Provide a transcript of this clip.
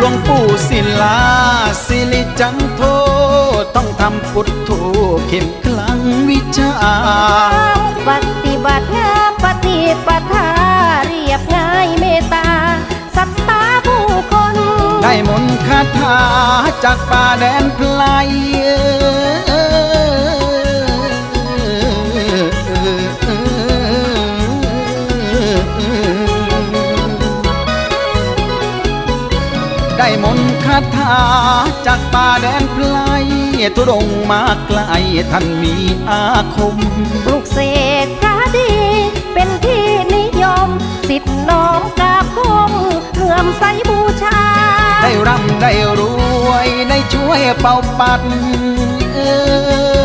หลวงปู่ศิลาสิริจันโท ต้องทำพุทธูเข็มคลังวิชา ปฏิบัติงามปฏิปทาเรียบง่ายเมตตาสัตตาผู้คน ได้มนต์คาถาจากป่าแดนไพล ได้มนต์คาถาจากป่าแดนไพลทุดงค์มาไกลท่านมีอาคมปลุกเสกพระดี เป็นที่นิยม สิทธิ์น้องกราบก้มเหลื่อมใสบูชา ได้ร่ำได้รวย ได้ช่วยเป่าปัดเออ